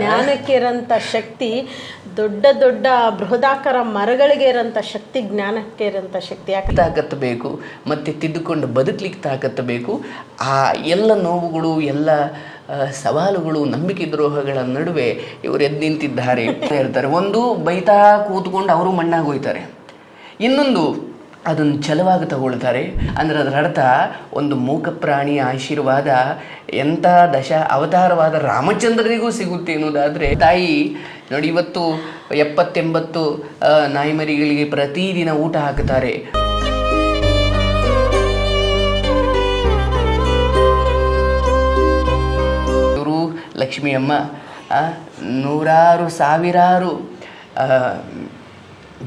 ಜ್ಞಾನಕ್ಕೆ ಇರೋಂಥ ಶಕ್ತಿ, ದೊಡ್ಡ ದೊಡ್ಡ ಬೃಹದಾಕಾರ ಮರಗಳಿಗೆ ಇರೋಂಥ ಶಕ್ತಿ, ಜ್ಞಾನಕ್ಕೆ ಇರೋಂಥ ಶಕ್ತಿ. ಯಾಕೆ? ತಾಕತ್ತು ಬೇಕು ಮತ್ತು ತಿದ್ದುಕೊಂಡು ಬದುಕಲಿಕ್ಕೆ ತಾಕತ್ತು ಬೇಕು ಆ ಎಲ್ಲ ನೋವುಗಳು, ಎಲ್ಲ ಸವಾಲುಗಳು, ನಂಬಿಕೆ ದ್ರೋಹಗಳ ನಡುವೆ ಇವರು ಎದ್ದು ನಿಂತಿದ್ದಾರೆ ಇರ್ತಾರೆ ಒಂದು ಬೈತಾ ಕೂತ್ಕೊಂಡು ಅವರು ಮಣ್ಣಾಗೋಯ್ತಾರೆ ಇನ್ನೊಂದು ಅದನ್ನು ಛಲವಾಗಿ ತಗೊಳ್ತಾರೆ. ಅಂದ್ರೆ ಅದರ ಅರ್ಥ ಒಂದು ಮೂಕ ಪ್ರಾಣಿಯ ಆಶೀರ್ವಾದ ಎಂಥ ದಶ ಅವತಾರವಾದ ರಾಮಚಂದ್ರನಿಗೂ ಸಿಗುತ್ತೆ ಅನ್ನೋದಾದರೆ ತಾಯಿ, ನೋಡಿ ಇವತ್ತು ಎಪ್ಪತ್ತೆಂಬತ್ತು ನಾಯಿಮರಿಗಳಿಗೆ ಪ್ರತಿದಿನ ಊಟ ಹಾಕುತ್ತಾರೆ. ಇವರು ಲಕ್ಷ್ಮಿಯಮ್ಮ ನೂರಾರು ಸಾವಿರಾರು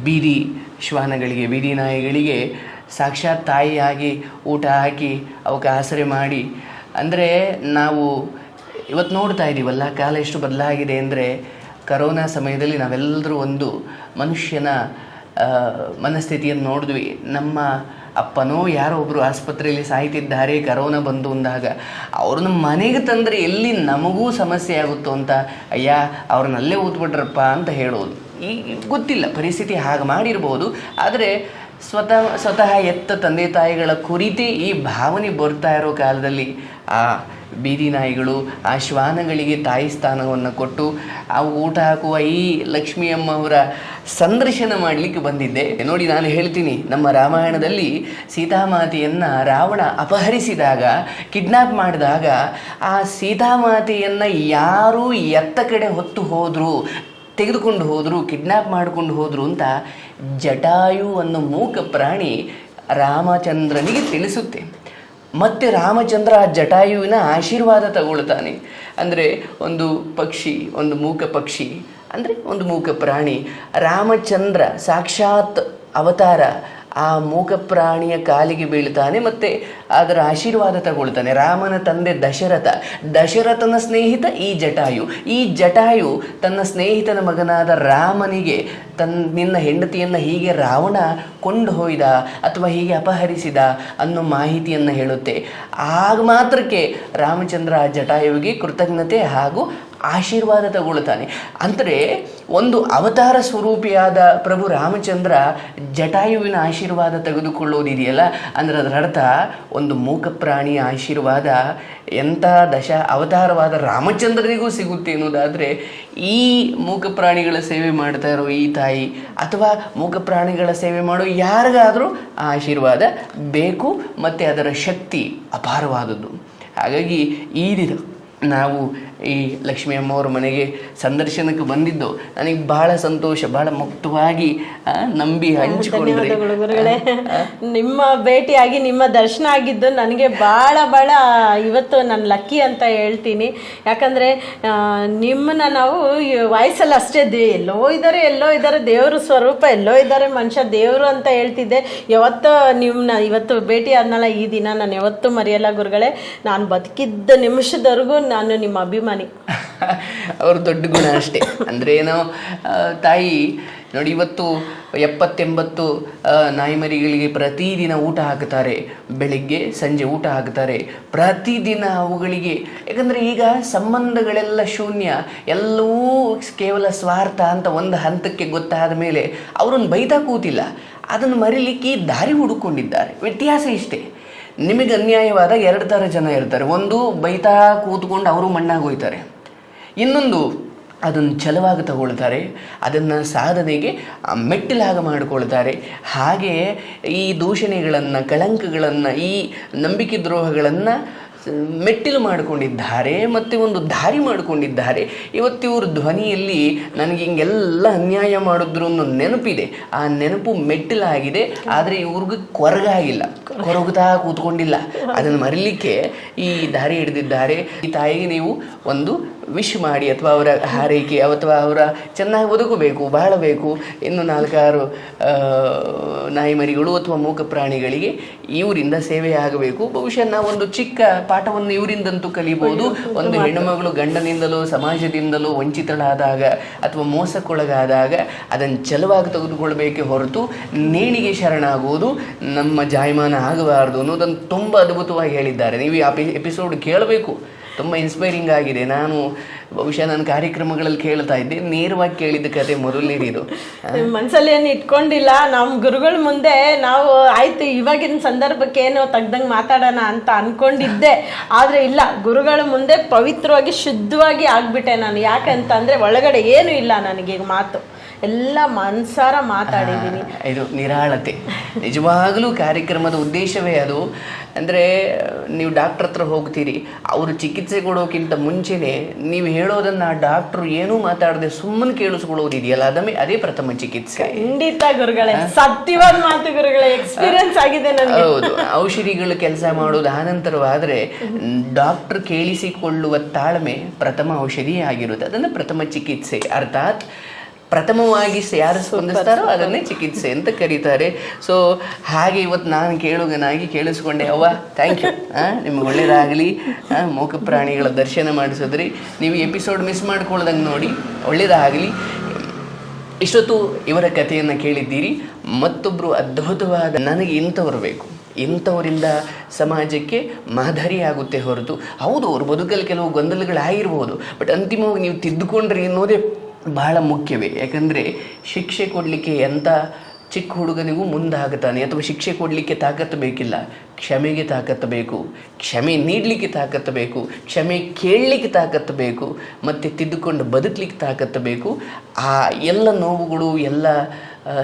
ಬೀದಿ ಶ್ವಾನಗಳಿಗೆ, ಬೀದಿ ನಾಯಿಗಳಿಗೆ ಸಾಕ್ಷಾತ್ ತಾಯಿಯಾಗಿ ಊಟ ಹಾಕಿ ಅವಕ್ಕೆ ಆಸರೆ ಮಾಡಿ. ಅಂದರೆ ನಾವು ಇವತ್ತು ನೋಡ್ತಾ ಇದ್ದೀವಲ್ಲ ಕಾಲ ಎಷ್ಟು ಬದಲಾಗಿದೆ ಅಂದರೆ ಕರೋನಾ ಸಮಯದಲ್ಲಿ ನಾವೆಲ್ಲರೂ ಒಂದು ಮನುಷ್ಯನ ಮನಸ್ಥಿತಿಯನ್ನು ನೋಡಿದ್ವಿ. ನಮ್ಮ ಅಪ್ಪನೋ ಯಾರೋ ಒಬ್ಬರು ಆಸ್ಪತ್ರೆಯಲ್ಲಿ ಸಾಯ್ತಿದ್ದಾರೆ, ಕರೋನಾ ಬಂದು ಅಂದಾಗ. ಅವ್ರನ್ನ ಮನೆಗೆ ತಂದರೆ ಎಲ್ಲಿ ನಮಗೂ ಸಮಸ್ಯೆ ಆಗುತ್ತೋ ಅಂತ, ಅಯ್ಯ ಅವ್ರನ್ನಲ್ಲೇ ಊದ್ಬಿಟ್ರಪ್ಪ ಅಂತ ಹೇಳೋದು. ಈ ಗೊತ್ತಿಲ್ಲ, ಪರಿಸ್ಥಿತಿ ಹಾಗೆ ಮಾಡಿರ್ಬೋದು. ಆದರೆ ಸ್ವತಃ ಸ್ವತಃ ಎತ್ತ ತಂದೆ ತಾಯಿಗಳ ಕುರಿತೇ ಈ ಭಾವನೆ ಬರ್ತಾ ಇರೋ ಕಾಲದಲ್ಲಿ ಆ ಬೀದಿ ನಾಯಿಗಳು, ಆ ಶ್ವಾನಗಳಿಗೆ ತಾಯಿ ಸ್ಥಾನವನ್ನು ಕೊಟ್ಟು ಆ ಊಟ ಹಾಕುವ ಈ ಲಕ್ಷ್ಮಿಯಮ್ಮ ಅವರ ಸಂದರ್ಶನ ಮಾಡಲಿಕ್ಕೆ ಬಂದಿದ್ದೆ. ನೋಡಿ, ನಾನು ಹೇಳ್ತೀನಿ, ನಮ್ಮ ರಾಮಾಯಣದಲ್ಲಿ ಸೀತಾಮಾತೆಯನ್ನು ರಾವಣ ಅಪಹರಿಸಿದಾಗ, ಕಿಡ್ನಾಪ್ ಮಾಡಿದಾಗ ಆ ಸೀತಾಮಾತೆಯನ್ನು ಯಾರು ಎತ್ತ ಕಡೆ ಹೊತ್ತು ಹೋದರು. ತೆಗೆದುಕೊಂಡು ಹೋದರು ಕಿಡ್ನ್ಯಾಪ್ ಮಾಡಿಕೊಂಡು ಹೋದರು ಅಂತ ಜಟಾಯು ಅನ್ನೋ ಮೂಕ ಪ್ರಾಣಿ ರಾಮಚಂದ್ರನಿಗೆ ತಿಳಿಸುತ್ತೆ. ಮತ್ತೆ ರಾಮಚಂದ್ರ ಆ ಜಟಾಯುವಿನ ಆಶೀರ್ವಾದ ತಗೊಳ್ತಾನೆ. ಅಂದರೆ ಒಂದು ಪಕ್ಷಿ, ಒಂದು ಮೂಕ ಪಕ್ಷಿ, ಅಂದರೆ ಒಂದು ಮೂಕ ಪ್ರಾಣಿ ರಾಮಚಂದ್ರ ಸಾಕ್ಷಾತ್ ಅವತಾರ ಆ ಮೂಕ ಪ್ರಾಣಿಯ ಕಾಲಿಗೆ ಬೀಳ್ತಾನೆ ಮತ್ತೆ ಅದರ ಆಶೀರ್ವಾದ ತಗೊಳ್ತಾನೆ. ರಾಮನ ತಂದೆ ದಶರಥ, ದಶರಥನ ಸ್ನೇಹಿತ ಈ ಜಟಾಯು. ಈ ಜಟಾಯು ತನ್ನ ಸ್ನೇಹಿತನ ಮಗನಾದ ರಾಮನಿಗೆ ತನ್ನ ನಿನ್ನ ಹೆಂಡತಿಯನ್ನು ಹೀಗೆ ರಾವಣ ಕೊಂಡು ಹೋಯ್ದ ಅಥವಾ ಹೀಗೆ ಅಪಹರಿಸಿದ ಅನ್ನೋ ಮಾಹಿತಿಯನ್ನು ಹೇಳುತ್ತೆ. ಆಗ ಮಾತ್ರಕ್ಕೆ ರಾಮಚಂದ್ರ ಆ ಜಟಾಯುವಿಗೆ ಕೃತಜ್ಞತೆ ಹಾಗೂ ಆಶೀರ್ವಾದ ತಗೊಳ್ತಾನೆ ಅಂದರೆ ಒಂದು ಅವತಾರ ಸ್ವರೂಪಿಯಾದ ಪ್ರಭು ರಾಮಚಂದ್ರ ಜಟಾಯುವಿನ ಆಶೀರ್ವಾದ ತೆಗೆದುಕೊಳ್ಳೋದಿದೆಯಲ್ಲ? ಅಂದರೆ ಅದರ ಅರ್ಥ ಒಂದು ಮೂಕ ಪ್ರಾಣಿಯ ಆಶೀರ್ವಾದ ಎಂಥ ದಶ ಅವತಾರವಾದ ರಾಮಚಂದ್ರನಿಗೂ ಸಿಗುತ್ತೆ ಎನ್ನುವುದಾದರೆ ಈ ಮೂಕ ಪ್ರಾಣಿಗಳ ಸೇವೆ ಮಾಡ್ತಾ ಇರೋ ಈ ತಾಯಿ ಅಥವಾ ಮೂಕ ಪ್ರಾಣಿಗಳ ಸೇವೆ ಮಾಡೋ ಯಾರಿಗಾದರೂ ಆ ಆಶೀರ್ವಾದ ಬೇಕು ಮತ್ತು ಅದರ ಶಕ್ತಿ ಅಪಾರವಾದದ್ದು. ಹಾಗಾಗಿ ಈ ದಿನ ನಾವು ಈ ಲಕ್ಷ್ಮೀ ಅಮ್ಮವ್ರ ಮನೆಗೆ ಸಂದರ್ಶನಕ್ಕೆ ಬಂದಿದ್ದು. ನನಗೆ ಬಹಳ ಸಂತೋಷ ಬಹಳ ಮುಕ್ತವಾಗಿ ನಂಬಿ ಹಂಚಿಕೊಂಡ್ರೆ. ನಿಮ್ಮ ಭೇಟಿಯಾಗಿ ನಿಮ್ಮ ದರ್ಶನ ಆಗಿದ್ದು ನನಗೆ ಬಹಳ ಬಹಳ ಇವತ್ತು ನಾನು ಲಕ್ಕಿ ಅಂತ ಹೇಳ್ತೀನಿ. ಯಾಕಂದರೆ ನಿಮ್ಮನ್ನ ನಾವು ವಾಯ್ಸಲ್ಲಿ ಅಷ್ಟೇ ದೇ ಎಲ್ಲೋ ಇದ್ದಾರೆ ಎಲ್ಲೋ ಇದ್ದಾರೆ ದೇವ್ರ ಸ್ವರೂಪ ಎಲ್ಲೋ ಇದ್ದಾರೆ ಮನುಷ್ಯ ದೇವರು ಅಂತ ಹೇಳ್ತಿದ್ದೆ. ಯಾವತ್ತು ನಿಮ್ಮನ್ನ ಇವತ್ತು ಭೇಟಿ ಆದ್ನಲ್ಲ ಈ ದಿನ ನಾನು ಯಾವತ್ತೂ ಮರೆಯಲ್ಲ ಗುರುಗಳೇ. ನಾನು ಬದುಕಿದ್ದ ನಿಮಿಷದವರೆಗೂ ನಾನು ನಿಮ್ಮ ಅಭಿಮಾನಿ ಅವ್ರ ದೊಡ್ಡ ಗುಣ ಅಷ್ಟೇ. ಅಂದ್ರೆ ಏನು ತಾಯಿ ನೋಡಿ ಇವತ್ತು ಎಪ್ಪತ್ತೆಂಬತ್ತು ಆ, ನಾಯಿಮರಿಗಳಿಗೆ ಪ್ರತಿದಿನ ಊಟ ಹಾಕ್ತಾರೆ ಬೆಳಿಗ್ಗೆ ಸಂಜೆ ಊಟ ಹಾಕ್ತಾರೆ ಪ್ರತಿದಿನ ಅವುಗಳಿಗೆ ಯಾಕಂದರೆ ಈಗ ಸಂಬಂಧಗಳೆಲ್ಲ ಶೂನ್ಯ. ಎಲ್ಲವೂ ಕೇವಲ ಸ್ವಾರ್ಥ ಅಂತ ಒಂದು ಹಂತಕ್ಕೆ ಗೊತ್ತಾದ ಮೇಲೆ ಅವರನ್ನು ಬೈತಾ ಕೂತಿಲ್ಲ. ಅದನ್ನು ಮರಿಲಿಕ್ಕೆ ದಾರಿ ಹುಡುಕೊಂಡಿದ್ದಾರೆ. ವ್ಯತ್ಯಾಸ ಇಷ್ಟೇ. ನಿಮಗೆ ಅನ್ಯಾಯವಾದ ಎರಡು ಥರ ಜನ ಇರ್ತಾರೆ. ಒಂದು ಬೈತಾ ಕೂತ್ಕೊಂಡು ಅವರು ಮಣ್ಣಾಗಿ ಹೋಯ್ತಾರೆ. ಇನ್ನೊಂದು ಅದನ್ನು ಛಲವಾಗಿ ತಗೊಳ್ತಾರೆ. ಅದನ್ನು ಸಾಧನೆಗೆ ಮೆಟ್ಟಿಲಾಗ ಮಾಡಿಕೊಳ್ತಾರೆ. ಹಾಗೆಯೇ ಈ ದೂಷಣೆಗಳನ್ನು, ಕಳಂಕಗಳನ್ನು, ಈ ನಂಬಿಕೆ ದ್ರೋಹಗಳನ್ನು ಮೆಟ್ಟಿಲು ಮಾಡಿಕೊಂಡಿದ್ದಾರೆ ಮತ್ತು ಒಂದು ದಾರಿ ಮಾಡಿಕೊಂಡಿದ್ದಾರೆ. ಇವತ್ತು ಇವ್ರ ಧ್ವನಿಯಲ್ಲಿ ನನಗೆ ಹಿಂಗೆಲ್ಲ ಅನ್ಯಾಯ ಮಾಡಿದ್ರು ಅನ್ನೋ ನೆನಪಿದೆ. ಆ ನೆನಪು ಮೆಟ್ಟಿಲಾಗಿದೆ, ಆದರೆ ಇವ್ರಿಗೆ ಕೊರಗಾಗಿಲ್ಲ. ಕೊರಗುತ್ತಾ ಕೂತ್ಕೊಂಡಿಲ್ಲ. ಅದನ್ನು ಮರಿಲಿಕ್ಕೆ ಈ ದಾರಿ ಹಿಡಿದಿದ್ದಾರೆ. ಈ ತಾಯಿಗೆ ನೀವು ಒಂದು ವಿಶ್ ಮಾಡಿ ಅಥವಾ ಅವರ ಹಾರೈಕೆ ಅಥವಾ ಅವರ ಚೆನ್ನಾಗಿ ಬದುಕಬೇಕು ಬಾಳಬೇಕು. ಇನ್ನು ನಾಲ್ಕಾರು ಆ, ನಾಯಿಮರಿಗಳು ಅಥವಾ ಮೂಕ ಪ್ರಾಣಿಗಳಿಗೆ ಇವರಿಂದ ಸೇವೆ ಆಗಬೇಕು. ಬಹುಶಃ ನಾವೊಂದು ಚಿಕ್ಕ ಪಾಠವನ್ನು ಇವರಿಂದಂತೂ ಕಲಿಬಹುದು ಒಂದು ಹೆಣ್ಣುಮಗಳು ಗಂಡನಿಂದಲೋ ಸಮಾಜದಿಂದಲೋ ವಂಚಿತಳಾದಾಗ ಅಥವಾ ಮೋಸಕ್ಕೊಳಗಾದಾಗ ಅದನ್ನು ಛಲವಾಗಿ ತೆಗೆದುಕೊಳ್ಬೇಕೆ ಹೊರತು ನೇಣಿಗೆ ಶರಣಾಗುವುದು ನಮ್ಮ ಜಾಯಮಾನ ಆಗಬಾರದು ಅನ್ನೋದನ್ನು ತುಂಬ ಅದ್ಭುತವಾಗಿ ಹೇಳಿದ್ದಾರೆ. ನೀವು ಈ ಎಪಿಸೋಡ್ ಕೇಳಬೇಕು. ತುಂಬ ಇನ್ಸ್ಪೈರಿಂಗ್ ಆಗಿದೆ. ನಾನು ಬಹುಶಃ ನನ್ನ ಕಾರ್ಯಕ್ರಮಗಳಲ್ಲಿ ಕೇಳ್ತಾ ಇದ್ದೆ. ನೇರವಾಗಿ ಕೇಳಿದ ಕತೆ ಮೊದಲನೇದಿದು ಮನ್ಸಲ್ಲಿ ಏನು ಇಟ್ಕೊಂಡಿಲ್ಲ? ನಮ್ಮ ಗುರುಗಳ ಮುಂದೆ ನಾವು, ಆಯ್ತು, ಇವಾಗಿನ ಸಂದರ್ಭಕ್ಕೆ ಏನೋ ತೆಗ್ದಂಗೆ ಮಾತಾಡೋಣ ಅಂತ ಅನ್ಕೊಂಡಿದ್ದೆ. ಆದ್ರೆ ಇಲ್ಲ, ಗುರುಗಳ ಮುಂದೆ ಪವಿತ್ರವಾಗಿ, ಶುದ್ಧವಾಗಿ ಆಗ್ಬಿಟ್ಟೆ ನಾನು. ಯಾಕಂತಂದ್ರೆ, ಒಳಗಡೆ ಏನು ಇಲ್ಲ ನನಗೀಗ ಮಾತು. ಎಲ್ಲ ಮನ್ಸಾರ ಮಾತಾಡಿದ್ದೀನಿ. ಇದು ನಿರಾಳತೆ. ನಿಜವಾಗಲೂ ಕಾರ್ಯಕ್ರಮದ ಉದ್ದೇಶವೇ ಅದು. ಅಂದರೆ ನೀವು ಡಾಕ್ಟ್ರ್ ಹತ್ರ ಹೋಗ್ತೀರಿ ಅವರು ಚಿಕಿತ್ಸೆ ಕೊಡೋಕ್ಕಿಂತ ಮುಂಚೆನೇ ನೀವು ಹೇಳೋದನ್ನು ಆ ಡಾಕ್ಟ್ರು ಏನೂ ಮಾತಾಡದೆ ಸುಮ್ಮನೆ ಕೇಳಿಸ್ಕೊಳ್ಳೋದಿದೆಯಲ್ಲ ಅದಮೇ ಅದೇ ಪ್ರಥಮ ಚಿಕಿತ್ಸೆ. ಖಂಡಿತ ಗುರುಗಳೇ ಸತ್ಯವಾದ ಮಾತು ಗುರುಗಳೇ ಎಕ್ಸ್ಪೀರಿಯನ್ಸ್ ಆಗಿದೆ ನನಗೆ. ಹೌದು. ಔಷಧಿಗಳು ಕೆಲಸ ಮಾಡೋದು ಆನಂತರವಾದರೆ ಡಾಕ್ಟರ್ ಕೇಳಿಸಿಕೊಳ್ಳುವ ತಾಳ್ಮೆ ಪ್ರಥಮ ಔಷಧಿ ಆಗಿರುತ್ತೆ ಅದನ್ನು ಪ್ರಥಮ ಚಿಕಿತ್ಸೆ. ಅರ್ಥಾತ್ ಪ್ರಥಮವಾಗಿ ಯಾರು ಸ್ಪಂದಿಸ್ತಾರೋ ಅದನ್ನೇ ಚಿಕಿತ್ಸೆ ಅಂತ ಕರೀತಾರೆ. ಸೊ ಹಾಗೆ ಇವತ್ತು ನಾನು ಕೇಳುಗನಾಗಿ ಕೇಳಿಸ್ಕೊಂಡೆ ಅವ್ವ ಥ್ಯಾಂಕ್ ಯು ನಿಮ್ಗೆ ಒಳ್ಳೇದಾಗಲಿ. ಮೂಕ ಪ್ರಾಣಿಗಳ ದರ್ಶನ ಮಾಡಿಸಿದ್ರಿ. ನೀವು ಎಪಿಸೋಡ್ ಮಿಸ್ ಮಾಡ್ಕೊಳ್ದಂಗೆ ನೋಡಿ ಒಳ್ಳೇದಾಗಲಿ. ಇಷ್ಟೊತ್ತು ಇವರ ಕಥೆಯನ್ನು ಕೇಳಿದ್ದೀರಿ. ಮತ್ತೊಬ್ಬರು ಅದ್ಭುತವಾದ ನನಗೆ ಇಂಥವ್ರು ಬೇಕು. ಇಂಥವರಿಂದ ಸಮಾಜಕ್ಕೆ ಮಾದರಿಯಾಗುತ್ತೆ ಹೊರತು. ಹೌದು ಅವ್ರ ಬದುಕಲ್ಲಿ ಕೆಲವು ಗೊಂದಲಗಳಾಗಿರ್ಬೋದು ಬಟ್ ಅಂತಿಮವಾಗಿ ನೀವು ತಿದ್ದುಕೊಂಡ್ರಿ ಅನ್ನೋದೇ ಬಹಳ ಮುಖ್ಯವೇ. ಯಾಕಂದರೆ ಶಿಕ್ಷೆ ಕೊಡಲಿಕ್ಕೆ ಎಂಥ ಚಿಕ್ಕ ಹುಡುಗನಿಗೂ ಮುಂದಾಗುತ್ತಾನೆ ಅಥವಾ ಶಿಕ್ಷೆ ಕೊಡಲಿಕ್ಕೆ ತಾಕತ್ತು ಬೇಕಿಲ್ಲ. ಕ್ಷಮೆಗೆ ತಾಕತ್ತು ಬೇಕು. ಕ್ಷಮೆ ನೀಡಲಿಕ್ಕೆ ತಾಕತ್ತು ಬೇಕು. ಕ್ಷಮೆ ಕೇಳಲಿಕ್ಕೆ ತಾಕತ್ತು ಬೇಕು. ಮತ್ತು ತಿದ್ದುಕೊಂಡು ಬದುಕಲಿಕ್ಕೆ ತಾಕತ್ತು ಬೇಕು. ಆ ಎಲ್ಲ ನೋವುಗಳು, ಎಲ್ಲ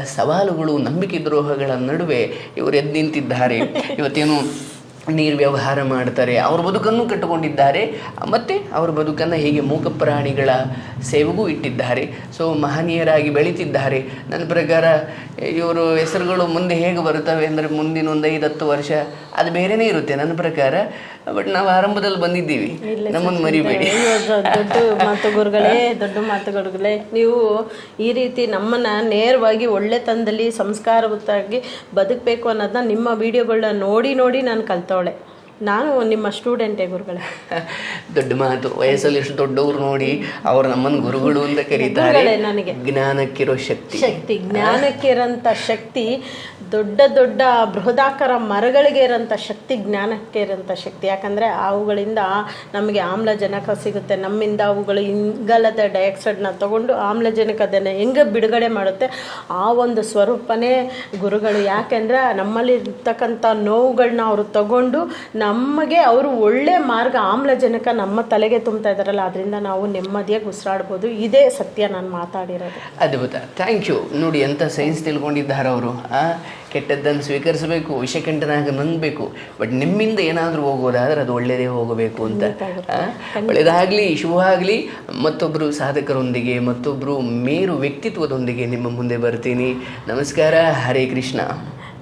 ಸವಾಲುಗಳು, ನಂಬಿಕೆ ದ್ರೋಹಗಳ ನಡುವೆ ಇವರು ಎದ್ದು ನಿಂತಿದ್ದಾರೆ. ಇವತ್ತೇನು ನೀರು ವ್ಯವಹಾರ ಮಾಡ್ತಾರೆ. ಅವ್ರ ಬದುಕನ್ನು ಕಟ್ಟಿಕೊಂಡಿದ್ದಾರೆ. ಮತ್ತು ಅವ್ರ ಬದುಕನ್ನು ಹೀಗೆ ಮೂಕ ಪ್ರಾಣಿಗಳ ಸೇವೆಗೂ ಇಟ್ಟಿದ್ದಾರೆ. ಸೊ ಮಹನೀಯರಾಗಿ ಬೆಳೀತಿದ್ದಾರೆ. ನನ್ನ ಪ್ರಕಾರ ಇವರು ಹೆಸರುಗಳು ಮುಂದೆ ಹೇಗೆ ಬರುತ್ತವೆ ಅಂದರೆ ಮುಂದಿನ ಒಂದು ಐದು ಹತ್ತು ವರ್ಷ ಅದು ಬೇರೆನೇ ಇರುತ್ತೆ ನನ್ನ ಪ್ರಕಾರ. ಬಟ್ ನಾವು ಆರಂಭದಲ್ಲಿ ಬಂದಿದ್ದೀವಿ. ನಮ್ಮನ್ನು ಮರಿಬೇಡಿ. ದೊಡ್ಡ ಮಾತು ಗುರುಗಳೇ ದೊಡ್ಡ ಮಾತುಗುರುಗಳೇ ನೀವು ಈ ರೀತಿ ನಮ್ಮನ್ನು ನೇರವಾಗಿ ಒಳ್ಳೆತನದಲ್ಲಿ ಸಂಸ್ಕಾರವತ್ತಾಗಿ ಬದುಕಬೇಕು ಅನ್ನೋದನ್ನ ನಿಮ್ಮ ವಿಡಿಯೋಗಳನ್ನ ನೋಡಿ ನೋಡಿ ನಾನು all right ನಾನು ನಿಮ್ಮ ಸ್ಟೂಡೆಂಟೇ ಗುರುಗಳೇ. ದೊಡ್ಡ ಮಾತು. ವಯಸ್ಸಲ್ಲಿ ಎಷ್ಟು ದೊಡ್ಡವರು ನೋಡಿ ಅವ್ರು ನಮ್ಮನ್ನು ಗುರುಗಳು ಅಂತ ಕರೀತಾರೆ. ನನಗೆ. ಜ್ಞಾನಕ್ಕಿರೋ ಶಕ್ತಿ. ಶಕ್ತಿ ಜ್ಞಾನಕ್ಕೆ ಇರೋಂಥ ಶಕ್ತಿ ದೊಡ್ಡ ದೊಡ್ಡ ಬೃಹದಾಕಾರ ಮರಗಳಿಗೆ ಇರೋಂಥ ಶಕ್ತಿ ಜ್ಞಾನಕ್ಕೆ ಇರೋಂಥ ಶಕ್ತಿ. ಯಾಕಂದರೆ ಅವುಗಳಿಂದ ನಮಗೆ ಆಮ್ಲಜನಕ ಸಿಗುತ್ತೆ. ನಮ್ಮಿಂದ ಅವುಗಳು ಇಂಗಾಲದ ಡೈಆಕ್ಸೈಡ್ನ ತಗೊಂಡು ಆಮ್ಲಜನಕದನ್ನು ಹೆಂಗೆ ಬಿಡುಗಡೆ ಮಾಡುತ್ತೆ? ಆ ಒಂದು ಸ್ವರೂಪನೇ ಗುರುಗಳು. ಯಾಕೆಂದರೆ ನಮ್ಮಲ್ಲಿ ಇರ್ತಕ್ಕಂಥ ನೋವುಗಳನ್ನ ಅವರು ತಗೊಂಡು ನಮಗೆ ಅವರು ಒಳ್ಳೆ ಮಾರ್ಗ ಆಮ್ಲಜನಕ ನಮ್ಮ ತಲೆಗೆ ತುಂಬ್ತಾ ಇದ್ದಾರಲ್ಲ ಅದರಿಂದ ನಾವು ನೆಮ್ಮದಿಯಾಗಿ ಉಸಿರಾಡ್ಬೋದು. ಇದೇ ಸತ್ಯ ನಾನು ಮಾತಾಡಿರೋದು. ಅದ್ಭುತ. ಥ್ಯಾಂಕ್ ಯು ನೋಡಿ ಎಂಥ ಸೈನ್ಸ್ ತಿಳ್ಕೊಂಡಿದ್ದಾರೆ ಅವರು ಕೆಟ್ಟದ್ದನ್ನು ಸ್ವೀಕರಿಸಬೇಕು ವಿಷಕಂಠನಾಗ ನಂಬಬೇಕು ಬಟ್ ನಿಮ್ಮಿಂದ ಏನಾದರೂ ಹೋಗೋದಾದ್ರೆ ಅದು ಒಳ್ಳೆಯದೇ ಹೋಗಬೇಕು ಅಂತ. ಒಳ್ಳೆಯದಾಗಲಿ ಆಗಲಿ ಮತ್ತೊಬ್ಬರು ಸಾಧಕರೊಂದಿಗೆ ಮತ್ತೊಬ್ಬರು ಮೇರು ವ್ಯಕ್ತಿತ್ವದೊಂದಿಗೆ ನಿಮ್ಮ ಮುಂದೆ ಬರ್ತೀನಿ. ನಮಸ್ಕಾರ. ಹರೇ ಕೃಷ್ಣ.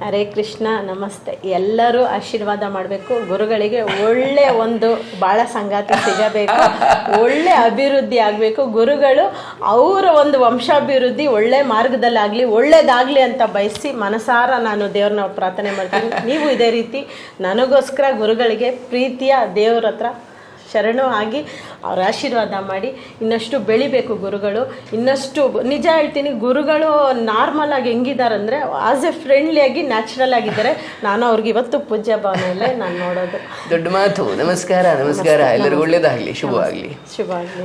ಹರೇ ಕೃಷ್ಣ, ನಮಸ್ತೆ. ಎಲ್ಲರೂ ಆಶೀರ್ವಾದ ಮಾಡಬೇಕು. ಗುರುಗಳಿಗೆ ಒಳ್ಳೆ ಒಂದು ಬಾಳ ಸಂಗಾತಿ ಸಿಗಬೇಕು. ಒಳ್ಳೆ ಅಭಿವೃದ್ಧಿ ಆಗಬೇಕು. ಗುರುಗಳು ಅವರ ಒಂದು ವಂಶಾಭಿವೃದ್ಧಿ ಒಳ್ಳೆ ಮಾರ್ಗದಲ್ಲಾಗಲಿ, ಒಳ್ಳೇದಾಗಲಿ ಅಂತ ಬಯಸಿ ಮನಸಾರ ನಾನು ದೇವ್ರನ್ನ ಪ್ರಾರ್ಥನೆ ಮಾಡ್ತೀನಿ. ನೀವು ಇದೇ ರೀತಿ ನನಗೋಸ್ಕರ ಗುರುಗಳಿಗೆ ಪ್ರೀತಿಯ ದೇವ್ರ ಶರಣು ಆಗಿ ಅವ್ರ ಆಶೀರ್ವಾದ ಮಾಡಿ ಇನ್ನಷ್ಟು ಬೆಳಿಬೇಕು ಗುರುಗಳು. ಇನ್ನಷ್ಟು ನಿಜ ಹೇಳ್ತೀನಿ ಗುರುಗಳು ನಾರ್ಮಲ್ ಆಗಿ ಹೆಂಗಿದ್ದಾರೆ ಅಂದರೆ ಆಸ್ ಎ ಫ್ರೆಂಡ್ಲಿ ಆಗಿ ನ್ಯಾಚುರಲ್ ಆಗಿದ್ದಾರೆ. ನಾನು ಅವ್ರಿಗೆ ಇವತ್ತು ಪೂಜ್ಯ ಭಾವನೆಯಲ್ಲೇ ನಾನು ನೋಡೋದು. ದೊಡ್ಡ ಮಾತು. ನಮಸ್ಕಾರ ನಮಸ್ಕಾರ. ಎಲ್ಲರಿಗೂ ಒಳ್ಳೇದಾಗಲಿ. ಶುಭವಾಗಲಿ. ಶುಭ ಆಗಲಿ